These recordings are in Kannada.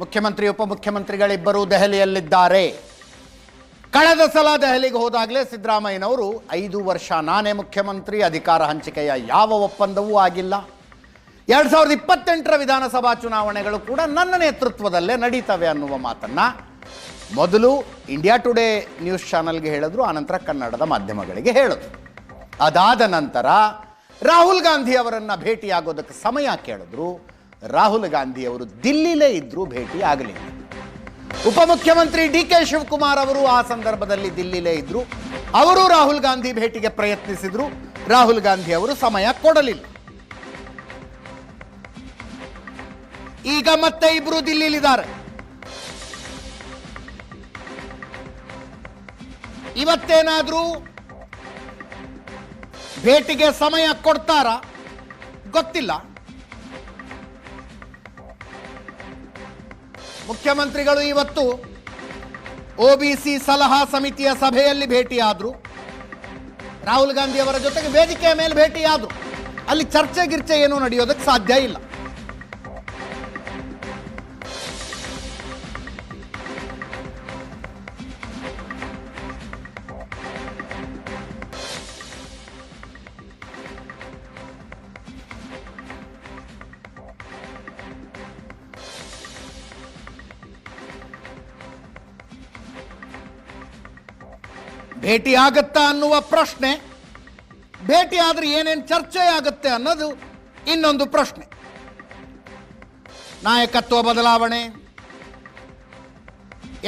ಮುಖ್ಯಮಂತ್ರಿ, ಉಪಮುಖ್ಯಮಂತ್ರಿಗಳಿಬ್ಬರು ದೆಹಲಿಯಲ್ಲಿದ್ದಾರೆ. ಕಳೆದ ಸಲ ದೆಹಲಿಗೆ ಹೋದಾಗಲೇ ಸಿದ್ದರಾಮಯ್ಯನವರು ಐದು ವರ್ಷ ನಾನೇ ಮುಖ್ಯಮಂತ್ರಿ, ಅಧಿಕಾರ ಹಂಚಿಕೆಯ ಯಾವ ಒಪ್ಪಂದವೂ ಆಗಿಲ್ಲ. ಎರಡು ಸಾವಿರದ ಇಪ್ಪತ್ತೆಂಟರ ವಿಧಾನಸಭಾ ಚುನಾವಣೆಗಳು ಕೂಡ ನನ್ನ ನೇತೃತ್ವದಲ್ಲೇ ನಡೀತವೆ ಅನ್ನುವ ಮಾತನ್ನು ಮೊದಲು ಇಂಡಿಯಾ ಟುಡೇ ನ್ಯೂಸ್ ಚಾನಲ್ಗೆ ಹೇಳಿದ್ರು, ಆನಂತರ ಕನ್ನಡದ ಮಾಧ್ಯಮಗಳಿಗೆ ಹೇಳಿದ್ರು. ಅದಾದ ನಂತರ ರಾಹುಲ್ ಗಾಂಧಿ ಅವರನ್ನು ಭೇಟಿಯಾಗೋದಕ್ಕೆ ಸಮಯ ಕೇಳಿದ್ರು. ರಾಹುಲ್ ಗಾಂಧಿ ಅವರು ದಿಲ್ಲಿಲೇ ಇದ್ರೂ ಭೇಟಿ ಆಗಲಿಲ್ಲ ಉಪಮುಖ್ಯಮಂತ್ರಿ ಡಿ ಕೆ ಶಿವಕುಮಾರ್ ಅವರು ಆ ಸಂದರ್ಭದಲ್ಲಿ ದಿಲ್ಲಿಲೇ ಇದ್ರು, ಅವರು ರಾಹುಲ್ ಗಾಂಧಿ ಭೇಟಿಗೆ ಪ್ರಯತ್ನಿಸಿದ್ರು ರಾಹುಲ್ ಗಾಂಧಿ ಅವರು ಸಮಯ ಕೊಡಲಿಲ್ಲ. ಈಗ ಮತ್ತೆ ಇಬ್ರು ದಿಲ್ಲಿಲಿದ್ದಾರೆ. ಇವತ್ತೇನಾದ್ರೂ ಭೇಟಿಗೆ ಸಮಯ ಕೊಡ್ತಾರಾ? ಗೊತ್ತಿಲ್ಲ. ಮುಖ್ಯಮಂತ್ರಿಗಳು ಇವತ್ತು ಒಬಿಸಿ ಸಲಹಾ ಸಮಿತಿಯ ಸಭೆಯಲ್ಲಿ ಭೇಟಿಯಾದರು. ರಾಹುಲ್ ಗಾಂಧಿ ಅವರ ಜೊತೆಗೆ ವೇದಿಕೆಯ ಮೇಲೆ ಭೇಟಿಯಾದರು. ಅಲ್ಲಿ ಚರ್ಚೆ ಗಿರ್ಚೆ ಏನೂ ನಡೆಯೋದಕ್ಕೆ ಸಾಧ್ಯ ಇಲ್ಲ. ಭೇಟಿ ಆಗತ್ತಾ ಅನ್ನುವ ಪ್ರಶ್ನೆ. ಭೇಟಿ ಆದರೆ ಏನೇನು ಚರ್ಚೆ ಆಗುತ್ತೆ ಅನ್ನೋದು ಇನ್ನೊಂದು ಪ್ರಶ್ನೆ. ನಾಯಕತ್ವ ಬದಲಾವಣೆ.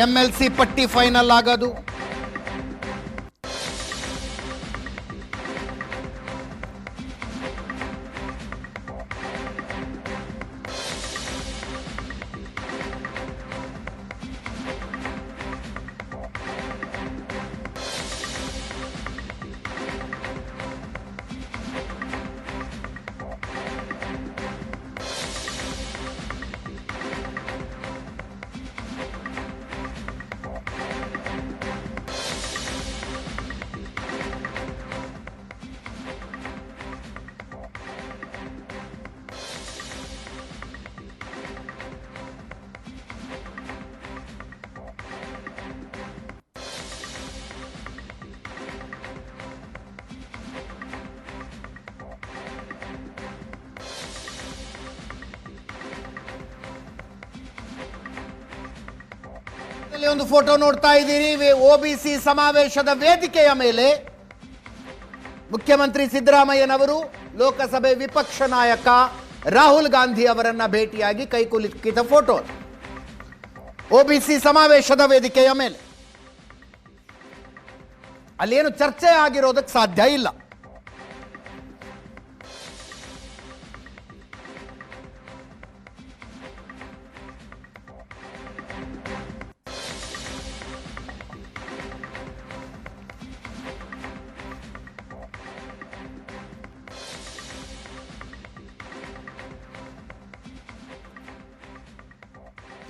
ಎಂ ಎಲ್ ಸಿ ಪಟ್ಟಿ ಫೈನಲ್ ಆಗೋದು. ಇಲ್ಲಿ ಒಂದು ಫೋಟೋ ನೋಡ್ತಾ ಇದ್ದೀರಿ. ಒಬಿಸಿ ಸಮಾವೇಶದ ವೇದಿಕೆಯ ಮೇಲೆ ಮುಖ್ಯಮಂತ್ರಿ ಸಿದ್ದರಾಮಯ್ಯನವರು, ಲೋಕಸಭೆ ವಿಪಕ್ಷ ನಾಯಕ ರಾಹುಲ್ ಗಾಂಧಿ ಅವರನ್ನ ಭೇಟಿಯಾಗಿ ಕೈಕುಲುಕಿದ ಫೋಟೋ. ಒಬಿಸಿ ಸಮಾವೇಶದ ವೇದಿಕೆಯ ಮೇಲೆ. ಅಲ್ಲೇನು ಚರ್ಚೆ ಆಗಿರೋದಕ್ಕೆ ಸಾಧ್ಯ ಇಲ್ಲ.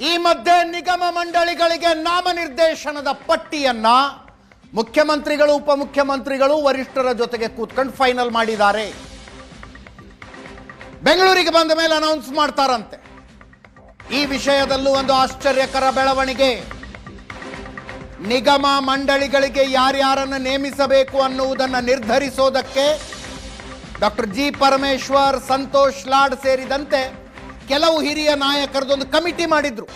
ಈ ಮಧ್ಯೆ ನಿಗಮ ಮಂಡಳಿಗಳಿಗೆ ನಾಮನಿರ್ದೇಶನದ ಪಟ್ಟಿಯನ್ನ ಮುಖ್ಯಮಂತ್ರಿಗಳು, ಉಪಮುಖ್ಯಮಂತ್ರಿಗಳು ವರಿಷ್ಠರ ಜೊತೆಗೆ ಕೂತ್ಕೊಂಡು ಫೈನಲ್ ಮಾಡಿದ್ದಾರೆ. ಬೆಂಗಳೂರಿಗೆ ಬಂದ ಮೇಲೆ ಅನೌನ್ಸ್ ಮಾಡ್ತಾರಂತೆ. ಈ ವಿಷಯದಲ್ಲೂ ಒಂದು ಆಶ್ಚರ್ಯಕರ ಬೆಳವಣಿಗೆ. ನಿಗಮ ಮಂಡಳಿಗಳಿಗೆ ಯಾರ್ಯಾರನ್ನು ನೇಮಿಸಬೇಕು ಅನ್ನುವುದನ್ನು ನಿರ್ಧರಿಸೋದಕ್ಕೆ ಡಾಕ್ಟರ್ ಜಿ ಪರಮೇಶ್ವರ್, ಸಂತೋಷ್ ಲಾಡ್ ಸೇರಿದಂತೆ ಕೆಲವು ಹಿರಿಯ ನಾಯಕರದೊಂದು ಕಮಿಟಿ ಮಾಡಿದ್ರು.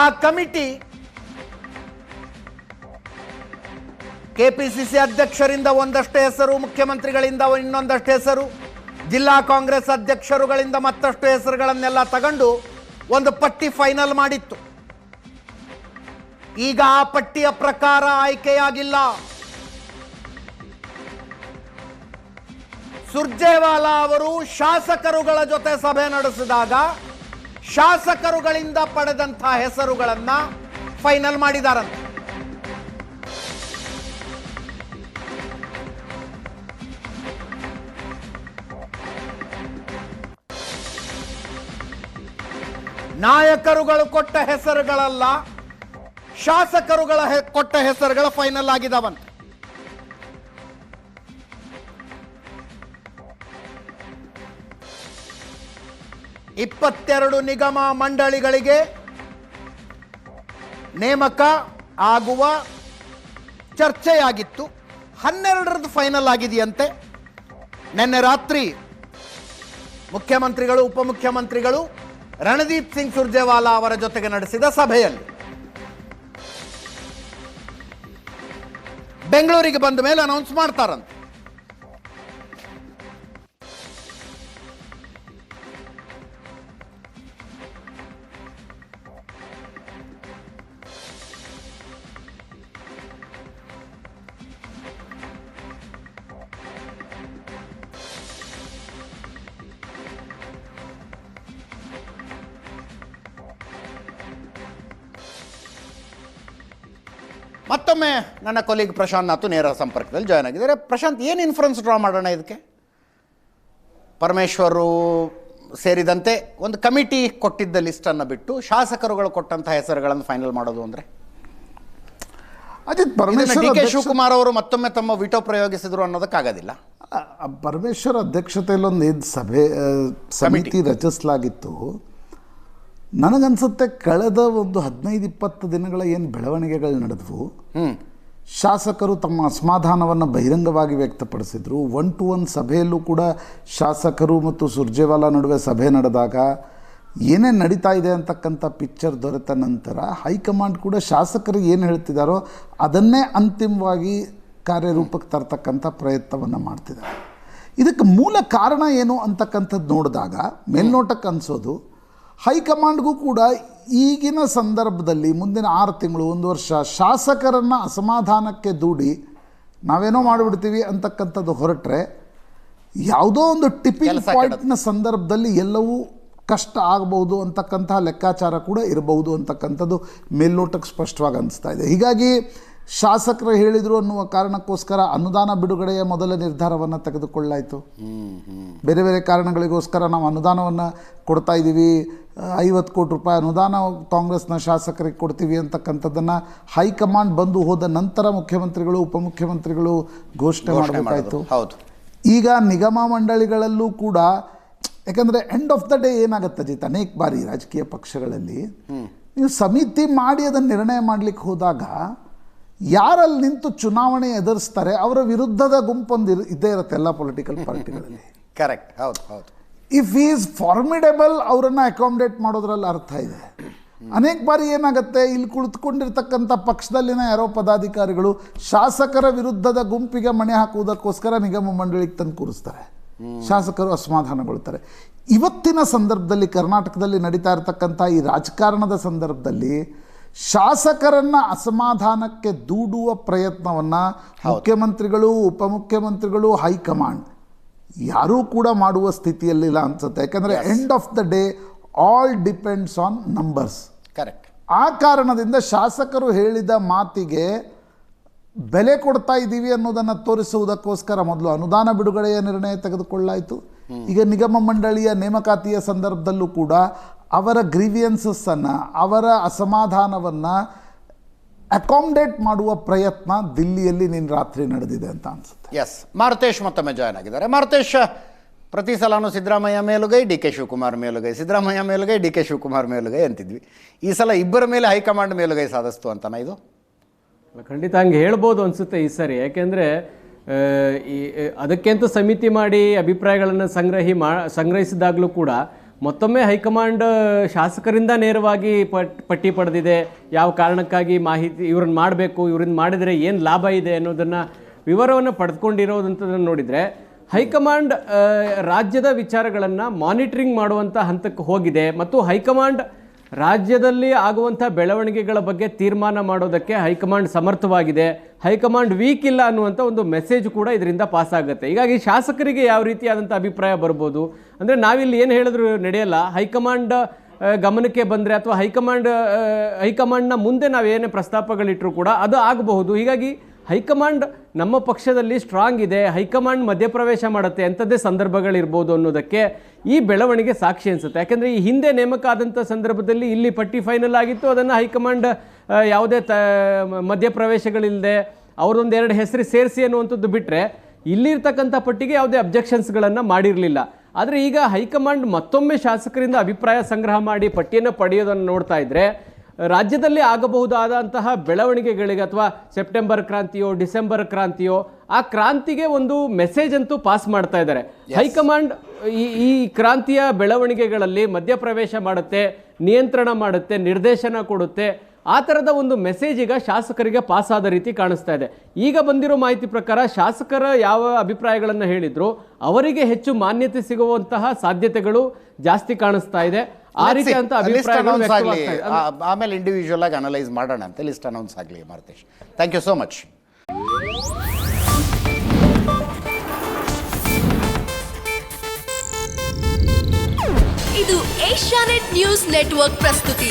ಆ ಕಮಿಟಿ ಕೆಪಿಸಿಸಿ ಅಧ್ಯಕ್ಷರಿಂದ ಒಂದಷ್ಟು ಹೆಸರು, ಮುಖ್ಯಮಂತ್ರಿಗಳಿಂದ ಇನ್ನೊಂದಷ್ಟು ಹೆಸರು, ಜಿಲ್ಲಾ ಕಾಂಗ್ರೆಸ್ ಅಧ್ಯಕ್ಷರುಗಳಿಂದ ಮತ್ತಷ್ಟು ಹೆಸರುಗಳನ್ನೆಲ್ಲ ತಗೊಂಡು ಒಂದು ಪಟ್ಟಿ ಫೈನಲ್ ಮಾಡಿತ್ತು. ಈಗ ಆ ಪಟ್ಟಿಯ ಪ್ರಕಾರ ಆಯ್ಕೆಯಾಗಿಲ್ಲ. ಸುರ್ಜೇವಾಲಾ ಅವರು ಶಾಸಕರುಗಳ ಜೊತೆ ಸಭೆ ನಡೆಸಿದಾಗ ಶಾಸಕರುಗಳಿಂದ ಪಡೆದಂತಹ ಹೆಸರುಗಳನ್ನ ಫೈನಲ್ ಮಾಡಿದಾರಂತೆ. ನಾಯಕರುಗಳು ಕೊಟ್ಟ ಹೆಸರುಗಳಲ್ಲ, ಶಾಸಕರುಗಳ ಕೊಟ್ಟ ಹೆಸರುಗಳ ಫೈನಲ್ ಆಗಿದಾವಂತೆ. ಇಪ್ಪತ್ತೆರಡು ನಿಗಮ ಮಂಡಳಿಗಳಿಗೆ ನೇಮಕ ಆಗುವ ಚರ್ಚೆಯಾಗಿತ್ತು. ಹನ್ನೆರಡರದ್ದು ಫೈನಲ್ ಆಗಿದೆಯಂತೆ. ನಿನ್ನೆ ರಾತ್ರಿ ಮುಖ್ಯಮಂತ್ರಿಗಳು, ಉಪಮುಖ್ಯಮಂತ್ರಿಗಳು ರಣದೀಪ್ ಸಿಂಗ್ ಸುರ್ಜೇವಾಲಾ ಅವರ ಜೊತೆಗೆ ನಡೆಸಿದ ಸಭೆಯಲ್ಲಿ. ಬೆಂಗಳೂರಿಗೆ ಬಂದ ಮೇಲೆ ಅನೌನ್ಸ್ ಮಾಡ್ತಾರಂತೆ. ಮತ್ತೊಮ್ಮೆ ನನ್ನ ಕೊಲೀಗ್ ಪ್ರಶಾಂತ್ ನಾತು ನೇರ ಸಂಪರ್ಕದಲ್ಲಿ ಜಾಯ್ನ್ ಆಗಿದ್ದಾರೆ. ಪ್ರಶಾಂತ್ ಏನು ಇನ್ಫ್ಲುಯೆನ್ಸ್ ಡ್ರಾ ಮಾಡೋಣ ಇದಕ್ಕೆ? ಪರಮೇಶ್ವರು ಸೇರಿದಂತೆ ಒಂದು ಕಮಿಟಿ ಕೊಟ್ಟಿದ್ದ ಲಿಸ್ಟನ್ನು ಬಿಟ್ಟು ಶಾಸಕರುಗಳು ಕೊಟ್ಟಂತಹ ಹೆಸರುಗಳನ್ನು ಫೈನಲ್ ಮಾಡೋದು ಅಂದರೆ? ಅಜಿತ್ ಡಿ ಪರಮೇಶ್ವರ್ ಕೆ ಅಧ್ಯಕ್ಷ- ಶಿವಕುಮಾರ್ ಅವರು ಮತ್ತೊಮ್ಮೆ ತಮ್ಮ ವಿಟೋ ಪ್ರಯೋಗಿಸಿದ್ರು ಅನ್ನೋದಕ್ಕಾಗೋದಿಲ್ಲ. ಪರಮೇಶ್ವರ ಅಧ್ಯಕ್ಷತೆಯಲ್ಲಿ ಒಂದು ಸಭೆ ಸಮಿತಿ ರಚಿಸಲಾಗಿತ್ತು. ನನಗನ್ಸುತ್ತೆ ಕಳೆದ ಒಂದು ಹದಿನೈದು ಇಪ್ಪತ್ತು ದಿನಗಳ ಏನು ಬೆಳವಣಿಗೆಗಳು ನಡೆದವು ಶಾಸಕರು ತಮ್ಮ ಅಸಮಾಧಾನವನ್ನು ಬಹಿರಂಗವಾಗಿ ವ್ಯಕ್ತಪಡಿಸಿದರು. ಒನ್ ಟು ಒನ್ ಸಭೆಯಲ್ಲೂ ಕೂಡ ಶಾಸಕರು ಮತ್ತು ಸುರ್ಜೇವಾಲಾ ನಡುವೆ ಸಭೆ ನಡೆದಾಗ ಏನೇ ನಡೀತಾ ಇದೆ ಅಂತಕ್ಕಂಥ ಪಿಕ್ಚರ್ ದೊರೆತ ನಂತರ ಹೈಕಮಾಂಡ್ ಕೂಡ ಶಾಸಕರು ಏನು ಹೇಳ್ತಿದ್ದಾರೋ ಅದನ್ನೇ ಅಂತಿಮವಾಗಿ ಕಾರ್ಯರೂಪಕ್ಕೆ ತರ್ತಕ್ಕಂಥ ಪ್ರಯತ್ನವನ್ನು ಮಾಡ್ತಿದ್ದಾರೆ. ಇದಕ್ಕೆ ಮೂಲ ಕಾರಣ ಏನು ಅಂತಕ್ಕಂಥದ್ದು ನೋಡಿದಾಗ ಮೇಲ್ನೋಟಕ್ಕೆ ಅನಿಸೋದು ಹೈಕಮಾಂಡ್ಗೂ ಕೂಡ ಈಗಿನ ಸಂದರ್ಭದಲ್ಲಿ ಮುಂದಿನ ಆರು ತಿಂಗಳು ಒಂದು ವರ್ಷ ಶಾಸಕರನ್ನು ಅಸಮಾಧಾನಕ್ಕೆ ದೂಡಿ ನಾವೇನೋ ಮಾಡಿಬಿಡ್ತೀವಿ ಅಂತಕ್ಕಂಥದ್ದು ಹೊರಟ್ರೆ ಯಾವುದೋ ಒಂದು ಟಿಪ್ಪಿಂಗ್ ಪಾಯಿಂಟ್ನ ಸಂದರ್ಭದಲ್ಲಿ ಎಲ್ಲವೂ ಕಷ್ಟ ಆಗಬಹುದು ಅಂತಕ್ಕಂತಹ ಲೆಕ್ಕಾಚಾರ ಕೂಡ ಇರಬಹುದು ಅಂತಕ್ಕಂಥದ್ದು ಮೇಲ್ನೋಟಕ್ಕೆ ಸ್ಪಷ್ಟವಾಗಿ ಅನಿಸ್ತಾ ಇದೆ. ಹೀಗಾಗಿ ಶಾಸಕರು ಹೇಳಿದರು ಅನ್ನುವ ಕಾರಣಕ್ಕೋಸ್ಕರ ಅನುದಾನ ಬಿಡುಗಡೆಯ ಮೊದಲ ನಿರ್ಧಾರವನ್ನು ತೆಗೆದುಕೊಳ್ಳಾಯಿತು ಬೇರೆ ಬೇರೆ ಕಾರಣಗಳಿಗೋಸ್ಕರ ನಾವು ಅನುದಾನವನ್ನು ಕೊಡ್ತಾ ಇದ್ದೀವಿ ಐವತ್ತು ಕೋಟಿ ರೂಪಾಯಿ ಅನುದಾನ ಕಾಂಗ್ರೆಸ್ನ ಶಾಸಕರಿಗೆ ಕೊಡ್ತೀವಿ ಅಂತಕ್ಕಂಥದ್ದನ್ನು ಹೈಕಮಾಂಡ್ ಬಂದು ಹೋದ ನಂತರ ಮುಖ್ಯಮಂತ್ರಿಗಳು ಉಪಮುಖ್ಯಮಂತ್ರಿಗಳು ಘೋಷಣೆ ಮಾಡಬೇಕಾಯಿತು. ಹೌದು. ಈಗ ನಿಗಮ ಮಂಡಳಿಗಳಲ್ಲೂ ಕೂಡ ಯಾಕಂದರೆ ಎಂಡ್ ಆಫ್ ದ ಡೇ ಏನಾಗುತ್ತೆ ಅಜಿತ್ ಅನೇಕ ಬಾರಿ ರಾಜಕೀಯ ಪಕ್ಷಗಳಲ್ಲಿ ನೀವು ಸಮಿತಿ ಮಾಡಿ ಅದನ್ನು ನಿರ್ಣಯ ಮಾಡಲಿಕ್ಕೆ ಹೋದಾಗ ಯಾರಲ್ಲಿ ನಿಂತು ಚುನಾವಣೆ ಎದುರಿಸ್ತಾರೆ ಅವರ ವಿರುದ್ಧದ ಗುಂಪೊಂದು ಇದ್ದೇ ಇರುತ್ತೆ ಎಲ್ಲ ಪೊಲಿಟಿಕಲ್ ಪಾರ್ಟಿಗಳಲ್ಲಿ ಕರೆಕ್ಟ್ ಹೌದು ಹೌದು. ಇಫ್ ಈಸ್ ಫಾರ್ಮಿಡೇಬಲ್ ಅವರನ್ನು ಅಕಾಮಿಡೇಟ್ ಮಾಡೋದ್ರಲ್ಲಿ ಅರ್ಥ ಇದೆ. ಅನೇಕ ಬಾರಿ ಏನಾಗುತ್ತೆ? ಇಲ್ಲಿ ಕುಳಿತುಕೊಂಡಿರ್ತಕ್ಕಂಥ ಪಕ್ಷದಲ್ಲಿನ ಯಾರೋ ಪದಾಧಿಕಾರಿಗಳು ಶಾಸಕರ ವಿರುದ್ಧದ ಗುಂಪಿಗೆ ಮಣೆ ಹಾಕುವುದಕ್ಕೋಸ್ಕರ ನಿಗಮ ಮಂಡಳಿಗೆ ತಂದು ಕೂರಿಸ್ತಾರೆ. ಶಾಸಕರು ಅಸಮಾಧಾನಗೊಳ್ತಾರೆ. ಇವತ್ತಿನ ಸಂದರ್ಭದಲ್ಲಿ ಕರ್ನಾಟಕದಲ್ಲಿ ನಡೀತಾ ಇರತಕ್ಕಂಥ ಈ ರಾಜಕಾರಣದ ಸಂದರ್ಭದಲ್ಲಿ ಶಾಸಕರನ್ನ ಅಸಮಾಧಾನಕ್ಕೆ ದೂಡುವ ಪ್ರಯತ್ನವನ್ನ ಮುಖ್ಯಮಂತ್ರಿಗಳು ಉಪಮುಖ್ಯಮಂತ್ರಿಗಳು ಹೈಕಮಾಂಡ್ ಯಾರೂ ಕೂಡ ಮಾಡುವ ಸ್ಥಿತಿಯಲ್ಲಿಲ್ಲ ಅನ್ಸುತ್ತೆ. ಯಾಕಂದರೆ end of the day all depends on numbers correct ಆ ಕಾರಣದಿಂದ ಶಾಸಕರು ಹೇಳಿದ ಮಾತಿಗೆ ಬೆಲೆ ಕೊಡ್ತಾ ಇದ್ದೀವಿ ಅನ್ನೋದನ್ನು ತೋರಿಸುವುದಕ್ಕೋಸ್ಕರ ಮೊದಲು ಅನುದಾನ ಬಿಡುಗಡೆಯ ನಿರ್ಣಯ ತೆಗೆದುಕೊಳ್ಳಾಯಿತು. ಈಗ ನಿಗಮ ಮಂಡಳಿಯ ನೇಮಕಾತಿಯ ಸಂದರ್ಭದಲ್ಲೂ ಕೂಡ ಅವರ ಗ್ರೀವಿಯನ್ಸಸ್ಸನ್ನು ಅವರ ಅಸಮಾಧಾನವನ್ನು ಅಕಾಮಿಡೇಟ್ ಮಾಡುವ ಪ್ರಯತ್ನ ದಿಲ್ಲಿಯಲ್ಲಿ ನಿನ್ನ ರಾತ್ರಿ ನಡೆದಿದೆ ಅಂತ ಅನ್ಸುತ್ತೆ. ಎಸ್ ಮಾರುತೇಶ್ ಮತ್ತೊಮ್ಮೆ ಜಾಯ್ನ್ ಆಗಿದ್ದಾರೆ. ಮಾರುತೇಶ್ ಪ್ರತಿ ಸಲನೂ ಸಿದ್ದರಾಮಯ್ಯ ಮೇಲುಗೈ ಡಿ ಕೆ ಶಿವಕುಮಾರ್ ಮೇಲುಗೈ. ಸಿದ್ದರಾಮಯ್ಯ ಮೇಲುಗೈ ಡಿ ಕೆ ಶಿವಕುಮಾರ್ ಮೇಲುಗೈ ಅಂತಿದ್ವಿ. ಈ ಸಲ ಇಬ್ಬರ ಮೇಲೆ ಹೈಕಮಾಂಡ್ ಮೇಲುಗೈ ಸಾಧಿಸ್ತು ಅಂತನ ಇದು? ಖಂಡಿತ ಹಂಗೆ ಹೇಳ್ಬೋದು ಅನಿಸುತ್ತೆ ಈ ಸರಿ. ಯಾಕೆಂದರೆ ಈ ಅದಕ್ಕೆಂತ ಸಮಿತಿ ಮಾಡಿ ಅಭಿಪ್ರಾಯಗಳನ್ನು ಸಂಗ್ರಹಿ ಮಾ ಸಂಗ್ರಹಿಸಿದಾಗಲೂ ಕೂಡ ಮತ್ತೊಮ್ಮೆ ಹೈಕಮಾಂಡ್ ಶಾಸಕರಿಂದ ನೇರವಾಗಿ ಪಟ್, ಪಟ್ಟಿ ಪಡೆದಿದೆ. ಯಾವ ಕಾರಣಕ್ಕಾಗಿ ಮಾಹಿತಿ ಇವ್ರನ್ನ ಮಾಡಬೇಕು ಇವ್ರನ್ನ ಮಾಡಿದರೆ ಏನು ಲಾಭ ಇದೆ ಅನ್ನೋದನ್ನು ವಿವರವನ್ನು ಪಡೆದುಕೊಂಡಿರೋದಂಥದ್ದನ್ನು ನೋಡಿದರೆ, ಹೈಕಮಾಂಡ್ ರಾಜ್ಯದ ವಿಚಾರಗಳನ್ನು ಮಾನಿಟ್ರಿಂಗ್ ಮಾಡುವಂಥ ಹಂತಕ್ಕೆ ಹೋಗಿದೆ. ಮತ್ತು ಹೈಕಮಾಂಡ್ ರಾಜ್ಯದಲ್ಲಿ ಆಗುವಂಥ ಬೆಳವಣಿಗೆಗಳ ಬಗ್ಗೆ ತೀರ್ಮಾನ ಮಾಡೋದಕ್ಕೆ ಹೈಕಮಾಂಡ್ ಸಮರ್ಥವಾಗಿದೆ. ಹೈಕಮಾಂಡ್ ವೀಕ್ ಇಲ್ಲ ಅನ್ನುವಂಥ ಒಂದು ಮೆಸೇಜ್ ಕೂಡ ಇದರಿಂದ ಪಾಸ್ ಆಗುತ್ತೆ. ಹೀಗಾಗಿ ಶಾಸಕರಿಗೆ ಯಾವ ರೀತಿಯಾದಂಥ ಅಭಿಪ್ರಾಯ ಬರ್ಬೋದು? ಅಂದರೆ ನಾವಿಲ್ಲಿ ಏನು ಹೇಳಿದ್ರು ನಡೆಯಲ್ಲ? ಹೈಕಮಾಂಡ್ ಗಮನಕ್ಕೆ ಬಂದರೆ ಅಥವಾ ಹೈಕಮಾಂಡ್ ಹೈಕಮಾಂಡ್ನ ಮುಂದೆ ನಾವು ಏನೇ ಪ್ರಸ್ತಾಪಗಳಿಟ್ಟರು ಕೂಡ ಅದು ಆಗಬಹುದು. ಹೀಗಾಗಿ ಹೈಕಮಾಂಡ್ ನಮ್ಮ ಪಕ್ಷದಲ್ಲಿ ಸ್ಟ್ರಾಂಗ್ ಇದೆ, ಹೈಕಮಾಂಡ್ ಮಧ್ಯಪ್ರವೇಶ ಮಾಡುತ್ತೆ ಅಂಥದ್ದೇ ಸಂದರ್ಭಗಳಿರ್ಬೋದು ಅನ್ನೋದಕ್ಕೆ ಈ ಬೆಳವಣಿಗೆ ಸಾಕ್ಷಿ ಅನಿಸುತ್ತೆ. ಯಾಕೆಂದರೆ ಈ ಹಿಂದೆ ನೇಮಕ ಆದಂಥ ಸಂದರ್ಭದಲ್ಲಿ ಇಲ್ಲಿ ಪಟ್ಟಿ ಫೈನಲ್ ಆಗಿತ್ತು, ಅದನ್ನು ಹೈಕಮಾಂಡ್ ಯಾವುದೇ ತ, ಮಧ್ಯಪ್ರವೇಶಗಳಿಲ್ಲದೆ ಅವರೊಂದೆರಡು ಹೆಸರು ಸೇರಿಸಿ ಅನ್ನುವಂಥದ್ದು ಬಿಟ್ಟರೆ ಇಲ್ಲಿರ್ತಕ್ಕಂಥ ಪಟ್ಟಿಗೆ ಯಾವುದೇ ಅಬ್ಜೆಕ್ಷನ್ಸ್ಗಳನ್ನು ಮಾಡಿರಲಿಲ್ಲ. ಆದರೆ ಈಗ ಹೈಕಮಾಂಡ್ ಮತ್ತೊಮ್ಮೆ ಶಾಸಕರಿಂದ ಅಭಿಪ್ರಾಯ ಸಂಗ್ರಹ ಮಾಡಿ ಪಟ್ಟಿಯನ್ನು ಪಡೆಯೋದನ್ನು ನೋಡ್ತಾ ಇದ್ರೆ ರಾಜ್ಯದಲ್ಲಿ ಆಗಬಹುದಾದಂತಹ ಬೆಳವಣಿಗೆಗಳಿಗೆ ಅಥವಾ ಸೆಪ್ಟೆಂಬರ್ ಕ್ರಾಂತಿಯೋ ಡಿಸೆಂಬರ್ ಕ್ರಾಂತಿಯೋ ಆ ಕ್ರಾಂತಿಗೆ ಒಂದು ಮೆಸೇಜ್ ಅಂತೂ ಪಾಸ್ ಮಾಡ್ತಾ ಇದ್ದಾರೆ. ಹೈಕಮಾಂಡ್ ಈ ಈ ಕ್ರಾಂತಿಯ ಬೆಳವಣಿಗೆಗಳಲ್ಲಿ ಮಧ್ಯಪ್ರವೇಶ ಮಾಡುತ್ತೆ ನಿಯಂತ್ರಣ ಮಾಡುತ್ತೆ ನಿರ್ದೇಶನ ಕೊಡುತ್ತೆ. ಆ ಥರದ ಒಂದು ಮೆಸೇಜ್ ಈಗ ಶಾಸಕರಿಗೆ ಪಾಸ್ ಆದ ರೀತಿ ಕಾಣಿಸ್ತಾ ಇದೆ. ಈಗ ಬಂದಿರೋ ಮಾಹಿತಿ ಪ್ರಕಾರ ಶಾಸಕರ ಯಾವ ಅಭಿಪ್ರಾಯಗಳನ್ನು ಹೇಳಿದ್ರು ಅವರಿಗೆ ಹೆಚ್ಚು ಮಾನ್ಯತೆ ಸಿಗುವಂತಹ ಸಾಧ್ಯತೆಗಳು ಜಾಸ್ತಿ ಕಾಣಿಸ್ತಾ ಇದೆ. ಆ ರೀತಿ ಅಂತ ಲಿಸ್ಟ್ ಅನೌನ್ಸ್ ಆಗಲಿ. ಆಮೇಲೆ ಇಂಡಿವಿಜುವಲ್ ಆಗಿ ಅನಲೈಸ್ ಮಾಡೋಣ ಅಂತ. ಲಿಸ್ಟ್ ಅನೌನ್ಸ್ ಆಗಲಿ Marutesh. Thank you so much ಇದು ಏಷ್ಯಾನೆಟ್ ನ್ಯೂಸ್ ನೆಟ್ವರ್ಕ್ ಪ್ರಸ್ತುತಿ.